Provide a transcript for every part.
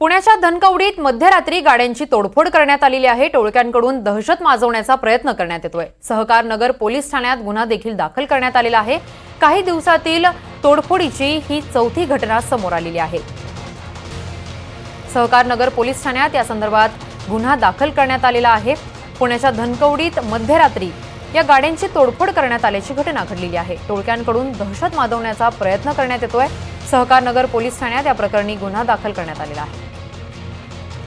पुण्याच्या धनकवडीत मध्यरात्री गाड्यांची तोडफोड करण्यात आलेली आहे. टोळक्यांकडून दहशत माजवण्याचा प्रयत्न करण्यात येतोय. सहकार नगर पोलीस ठाण्यात गुन्हा देखील दाखल करण्यात आलेला आहे. काही दिवसातील तोडफोडीची ही चौथी घटना समोर आलेली आहे. सहकार नगर पोलीस ठाण्यात या संदर्भात गुन्हा दाखल करण्यात आलेला आहे. पुण्याच्या धनकवडीत मध्यरात्री या गाड्यांची तोडफोड करण्यात आल्याची घटना घडलेली आहे. टोळक्यांकडून दहशत माजवण्याचा प्रयत्न करण्यात येतोय. सहकार नगर पोलीस ठाण्यात या प्रकरणी गुन्हा दाखल करण्यात आलेला आहे.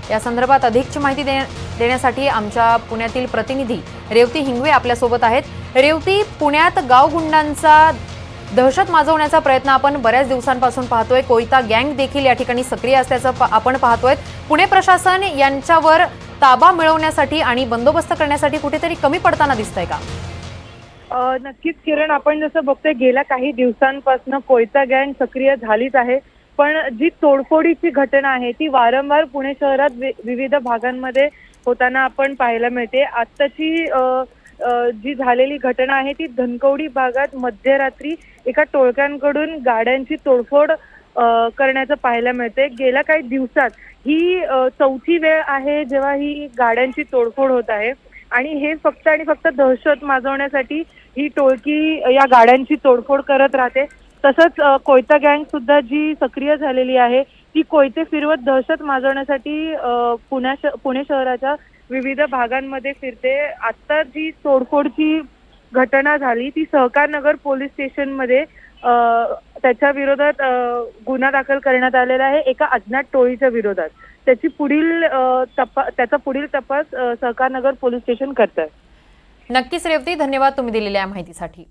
या संदर्भात अधिकची माहिती दे- देण्यासाठी आमच्या पुण्यातील प्रतिनिधी रेवती हिंगवे आपल्यासोबत आहेत. रेवती पुण्यात गावगुंडांचा दहशत माजवण्याचा प्रयत्न आपण बऱ्याच दिवसांपासून पाहतोय. कोयता गँग देखील या ठिकाणी सक्रिय असल्याचं प- आपण पाहतोय. पुणे प्रशासन यांच्यावर ताबा मिळवण्यासाठी आणि बंदोबस्त करण्यासाठी कुठेतरी कमी पडताना दिसतंय का? नक्कीच किरण आपण जसं बघतोय गेल्या काही दिवसांपासून कोयता गँग सक्रिय झालीच आहे. पण जी तोडफोडीची घटना आहे ती वारंवार पुणे शहरात वि- विविध भागांमध्ये होताना आपण पाहायला मिळते. आत्ताची जी झालेली घटना आहे ती धनकवडी भागात मध्यरात्री एका टोळक्यांकडून गाड्यांची तोडफोड करण्याचं पाहायला मिळते. गेल्या काही दिवसात ही चौथी वेळ आहे जेव्हा ही गाड्यांची तोडफोड होत आहे. आणि हे फक्त आणि फक्त दहशत माजवण्यासाठी ही टोळकी या गाड्यांची तोडफोड करत राहते. तसंच कोयता गँग सुद्धा जी सक्रिय झालेली आहे ती कोयते फिरवत दहशत माजवण्यासाठी पुण्या श- पुणे शहराच्या विविध भागांमध्ये फिरते. आता जी तोडफोडची घटना झाली ती सहकार नगर पोलीस स्टेशनमध्ये त्याच्या विरोधात गुन्हा दाखल करण्यात आलेला आहे एका अज्ञात टोळीच्या विरोधात. त्याची पुढील तपा त्याचा पुढील तपास सहकारनगर सहकार नगर पोलीस स्टेशन करत आहे नक्कीच रेवती धन्यवाद तुम्ही दिलेल्या माहितीसाठी.